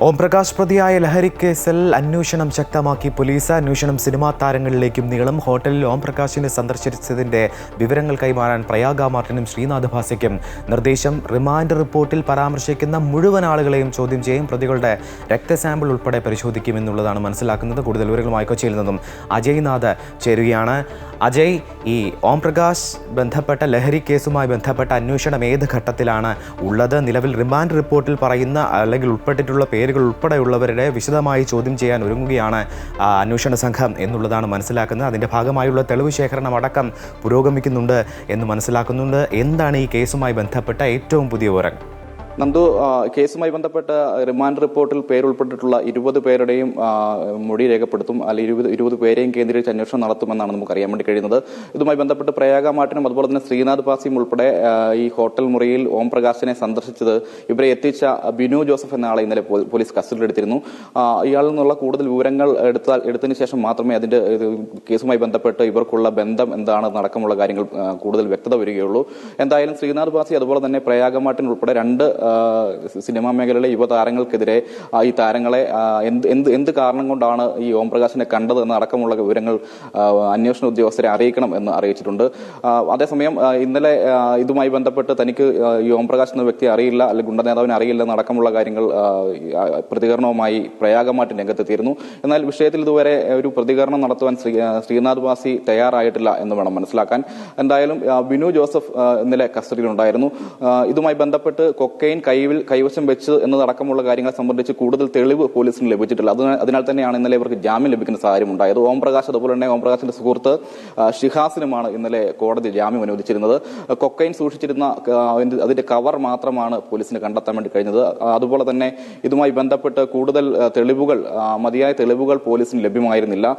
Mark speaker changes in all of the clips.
Speaker 1: ഓംപ്രകാശ് പ്രതിയായ ലഹരി കേസിൽ അന്വേഷണം ശക്തമാക്കി പോലീസ്. അന്വേഷണം സിനിമാ താരങ്ങളിലേക്കും നീളം. ഹോട്ടലിൽ ഓം പ്രകാശിനെ സന്ദർശിച്ചതിന്റെ വിവരങ്ങൾ കൈമാറാൻ പ്രയാഗ മാർട്ടിനും ശ്രീനാഥ് ഭാസയ്ക്കും നിർദ്ദേശം. റിമാൻഡ് റിപ്പോർട്ടിൽ പരാമർശിക്കുന്ന മുഴുവൻ ആളുകളെയും ചോദ്യം ചെയ്യും. പ്രതികളുടെ രക്തസാമ്പിൾ ഉൾപ്പെടെ പരിശോധിക്കുമെന്നുള്ളതാണ് മനസ്സിലാക്കുന്നത്. കൂടുതൽ വിവരങ്ങളുമായി കൊച്ചിയിൽ നിന്നും അജയ് നാഥ് ചേരുകയാണ്. അജയ് ഈ ഓം പ്രകാശ് ബന്ധപ്പെട്ട ലഹരി കേസുമായി ബന്ധപ്പെട്ട അന്വേഷണം ഏത് ഘട്ടത്തിലാണ് ഉള്ളത്? നിലവിൽ റിമാൻഡ് റിപ്പോർട്ടിൽ പറയുന്ന അല്ലെങ്കിൽ ഉൾപ്പെട്ടിട്ടുള്ള പേരുകൾ ഉൾപ്പെടെയുള്ളവരുടെ വിശദമായി ചോദ്യം ചെയ്യാൻ ഒരുങ്ങുകയാണ് അന്വേഷണ സംഘം എന്നുള്ളതാണ് മനസ്സിലാക്കുന്നത്. അതിന്റെ ഭാഗമായുള്ള തെളിവ് ശേഖരണം അടക്കം പുരോഗമിക്കുന്നുണ്ട് എന്ന് മനസ്സിലാക്കുന്നുണ്ട്. എന്താണ് ഈ കേസുമായി ബന്ധപ്പെട്ട ഏറ്റവും പുതിയ വിവരങ്ങൾ?
Speaker 2: നന്ദു കേസുമായി ബന്ധപ്പെട്ട റിമാൻഡ് റിപ്പോർട്ടിൽ പേരുൾപ്പെട്ടിട്ടുള്ള ഇരുപത് പേരുടെയും മൊഴി രേഖപ്പെടുത്തും. അല്ലെങ്കിൽ ഇരുപത് ഇരുപത് പേരെയും കേന്ദ്രീകരിച്ച് അന്വേഷണം നടത്തുമെന്നാണ് നമുക്ക് അറിയാൻ വേണ്ടി കഴിയുന്നത്. ഇതുമായി ബന്ധപ്പെട്ട് പ്രയാഗ മാട്ടിനും അതുപോലെ തന്നെ ശ്രീനാഥ് പാസിയും ഉൾപ്പെടെ ഈ ഹോട്ടൽ മുറിയിൽ ഓം പ്രകാശിനെ സന്ദർശിച്ചത് ഇവരെ എത്തിച്ച ബിനു ജോസഫ് എന്ന ആളെ ഇന്നലെ പോലീസ് കസ്റ്റഡിയിലെടുത്തിരുന്നു ഇയാളിൽ നിന്നുള്ള കൂടുതൽ വിവരങ്ങൾ എടുത്താൽ എടുത്തതിന് ശേഷം മാത്രമേ അതിന്റെ കേസുമായി ബന്ധപ്പെട്ട് ഇവർക്കുള്ള ബന്ധം എന്താണ് അടക്കമുള്ള കാര്യങ്ങൾ കൂടുതൽ വ്യക്തത വരികയുള്ളൂ. എന്തായാലും ശ്രീനാഥ് പാസി അതുപോലെ തന്നെ പ്രയാഗമാട്ടിൻ ഉൾപ്പെടെ രണ്ട് സിനിമാ മേഖലയിലെ യുവതാരങ്ങൾക്കെതിരെ ഈ താരങ്ങളെ എന്ത് എന്ത് എന്ത് കാരണം കൊണ്ടാണ് ഈ ഓം പ്രകാശിനെ കണ്ടത് എന്ന അടക്കമുള്ള വിവരങ്ങൾ അന്വേഷണ ഉദ്യോഗസ്ഥരെ അറിയിക്കണം എന്ന് അറിയിച്ചിട്ടുണ്ട്. അതേസമയം ഇന്നലെ ഇതുമായി ബന്ധപ്പെട്ട് തനിക്ക് ഈ ഓം പ്രകാശ് എന്ന വ്യക്തി അറിയില്ല അല്ലെങ്കിൽ ഗുണ്ട നേതാവിനെ അറിയില്ല എന്നടക്കമുള്ള കാര്യങ്ങൾ പ്രതികരണവുമായി പ്രയാഗമായിട്ട് രംഗത്തെത്തിയിരുന്നു. എന്നാൽ വിഷയത്തിൽ ഇതുവരെ ഒരു പ്രതികരണം നടത്തുവാൻ ശ്രീ ശ്രീനാഥ് വാസി തയ്യാറായിട്ടില്ല എന്ന് വേണം മനസ്സിലാക്കാൻ. എന്തായാലും ബിനു ജോസഫ് ഇന്നലെ കസ്റ്റഡിയിലുണ്ടായിരുന്നു. ഇതുമായി ബന്ധപ്പെട്ട് കൊക്കൈൻ കൈവിൽ കൈവശം വെച്ച് എന്നതടക്കമുള്ള കാര്യങ്ങളെ സംബന്ധിച്ച് കൂടുതൽ തെളിവ് പോലീസിന് ലഭിച്ചിട്ടില്ല. അതിനാൽ അതിനാൽ തന്നെയാണ് ഇന്നലെ ഇവർക്ക് ജാമ്യം ലഭിക്കുന്ന സാഹചര്യം ഉണ്ടായത്. ഓം പ്രകാശ് അതുപോലെ തന്നെ ഓംപ്രകാശിന്റെ സുഹൃത്ത് ഷിഹാസിനുമാണ് ഇന്നലെ കോടതി ജാമ്യം അനുവദിച്ചിരുന്നത്. കൊക്കൈൻ സൂക്ഷിച്ചിരുന്ന അതിന്റെ- കവർ മാത്രമാണ് പോലീസിന് കണ്ടെത്താൻ വേണ്ടി കഴിഞ്ഞത്. അതുപോലെ തന്നെ ഇതുമായി ബന്ധപ്പെട്ട് കൂടുതൽ തെളിവുകൾ മതിയായ തെളിവുകൾ പോലീസിന് ലഭ്യമായിരുന്നില്ല.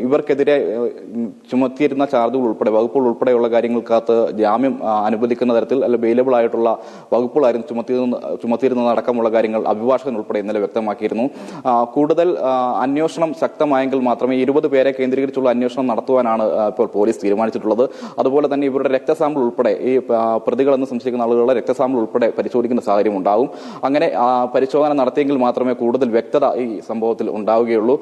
Speaker 2: ഇവർക്കെതിരെ ചുമത്തിയിരുന്ന ചാർജുകൾ ഉൾപ്പെടെ വകുപ്പുകൾ ഉൾപ്പെടെയുള്ള കാര്യങ്ങൾക്കകത്ത് ജാമ്യം അനുവദിക്കുന്ന തരത്തിൽ അല്ല ബെയിലബിൾ ആയിട്ടുള്ള വകുപ്പുകളായിരുന്നു ചുമത്തിയിരുന്ന ചുമത്തിയിരുന്നത് അടക്കമുള്ള കാര്യങ്ങൾ അഭിഭാഷകൻ ഉൾപ്പെടെ ഇന്നലെ വ്യക്തമാക്കിയിരുന്നു. കൂടുതൽ അന്വേഷണം ശക്തമായെങ്കിൽ മാത്രമേ ഇരുപത് പേരെ കേന്ദ്രീകരിച്ചുള്ള അന്വേഷണം നടത്തുവാനാണ് ഇപ്പോൾ പോലീസ് തീരുമാനിച്ചിട്ടുള്ളത്. അതുപോലെ തന്നെ ഇവരുടെ രക്തസാമ്പിൾ ഉൾപ്പെടെ ഈ പ്രതികളെന്ന് സംശയിക്കുന്ന ആളുകളുടെ രക്തസാമ്പിൾ ഉൾപ്പെടെ പരിശോധിക്കുന്ന സാഹചര്യം ഉണ്ടാകും അങ്ങനെ പരിശോധന നടത്തിയെങ്കിൽ മാത്രമേ കൂടുതൽ വ്യക്തത ഈ സംഭവത്തിൽ ഉണ്ടാവുകയുള്ളൂ.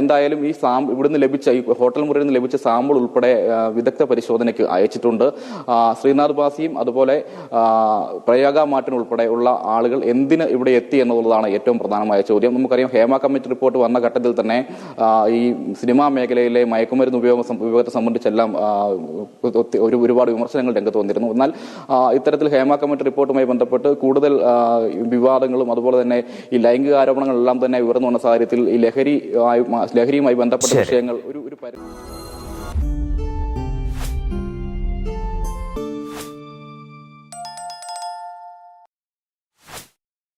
Speaker 2: എന്തായാലും ഈ സാം ഇവിടുന്ന് ലഭിച്ച ഈ ഹോട്ടൽ മുറിയിൽ നിന്ന് ലഭിച്ച സാമ്പിൾ ഉൾപ്പെടെ വിദഗ്ധ പരിശോധനയ്ക്ക് അയച്ചിട്ടുണ്ട്. ശ്രീനാഥ് ബാസിയും അതുപോലെ ആ, പ്രയാഗ മാർട്ടിൻ ഉൾപ്പെടെ ഉള്ള ആളുകൾ എന്തിന് ഇവിടെ എത്തി എന്നുള്ളതാണ് ഏറ്റവും പ്രധാനമായ ചോദ്യം. നമുക്കറിയാം ഹേമ കമ്മിറ്റി റിപ്പോർട്ട് വന്ന ഘട്ടത്തിൽ തന്നെ ഈ സിനിമാ മേഖലയിലെ മയക്കുമരുന്ന് ഉപയോഗ ഉപയോഗത്തെ സംബന്ധിച്ചെല്ലാം ഒരു ഒരുപാട് വിമർശനങ്ങൾ രംഗത്ത് വന്നിരുന്നു. എന്നാൽ ഇത്തരത്തിൽ ഹേമ കമ്മിറ്റി റിപ്പോർട്ടുമായി ബന്ധപ്പെട്ട് കൂടുതൽ വിവാദങ്ങളും അതുപോലെ തന്നെ ഈ ലൈംഗിക ആരോപണങ്ങളെല്ലാം തന്നെ ഉയർന്നു വന്ന സാഹചര്യത്തിൽ ഈ ലഹരി ലഹരിയുമായി ബന്ധപ്പെട്ട വിഷയങ്ങൾ ഒരു ഒരു